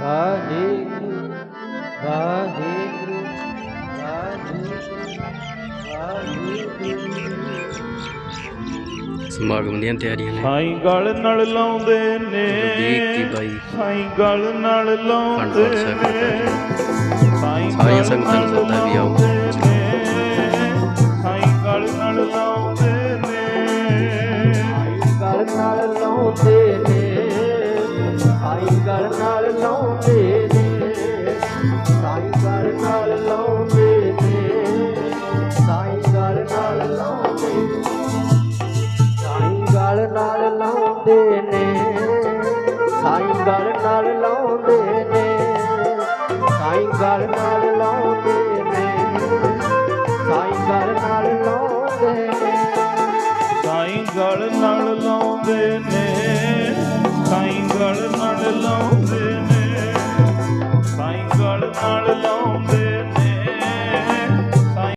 ਵਾਹਿਗੁਰੂ ਵਾਹਿਗੁਰੂ ਵਾਹਿਗੁਰੂ। ਵਾਹਿਗੁਰੂ ਸਮਾਗਮ ਦੀਆਂ ਤਿਆਰੀਆਂ ਨੇ। ਸਾਈਂ ਗਲ ਨਾਲ ਲਾਉਂਦੇ ਨੇ। ਸਾਈਂ ਗਲ ਨਾਲ ਲਾਉਂਦੇ ਨੇ। ਸਾਈਂ ਸੰਗਤਾਂ ਨੂੰ ਨਾਲ ਸੱਦਾ ਵੀ ਆਓ। ਲਾਉਂਦੇ ਨੇ, ਸਾਈਂ ਗਲ ਨਾਲ ਲਾਉਂਦੇ ਨੇ ਗਲ ਨਾਲ ਲਾਉਂਦੇ ਨੇ। ਸਾਈ ਗਲ ਨਾਲ ਲਾਉਂਦੇ ਨੇ। ਸਾਈ ਗਲ ਨਾਲ ਲਾਉਂਦੇ ਨੇ ਸਾਈ ਗਲ ਨਾਲ ਲਾਉਂਦੇ ਸਾਈ ਗਲ ਨਾਲ ਲਾਉਂਦੇ ਨੇ ਸਾਈ ਗਲ ਨਾਲ ਲਾਉਂਦੇ ਨੇ ਸਾਈ ਗਲ ਨਾਲ ਲਾਉਂਦੇ ਨੇ ਸਾਈ ਗਲ ਨਾਲ ਲਾਉਂਦੇ ਨੇ ਸਾਈਂ ਗਲ ਨਾਲ ਲਾਉਂਦੇ ਨੇ ਸਾਈਂ ਗਲ ਨਾਲ ਲਾਉਂਦੇ ਨੇ ਸਾਈਂ ਗਲ ਨਾਲ ਲਾਉਂਦੇ சாயங்காலம் நாளெல்லாம்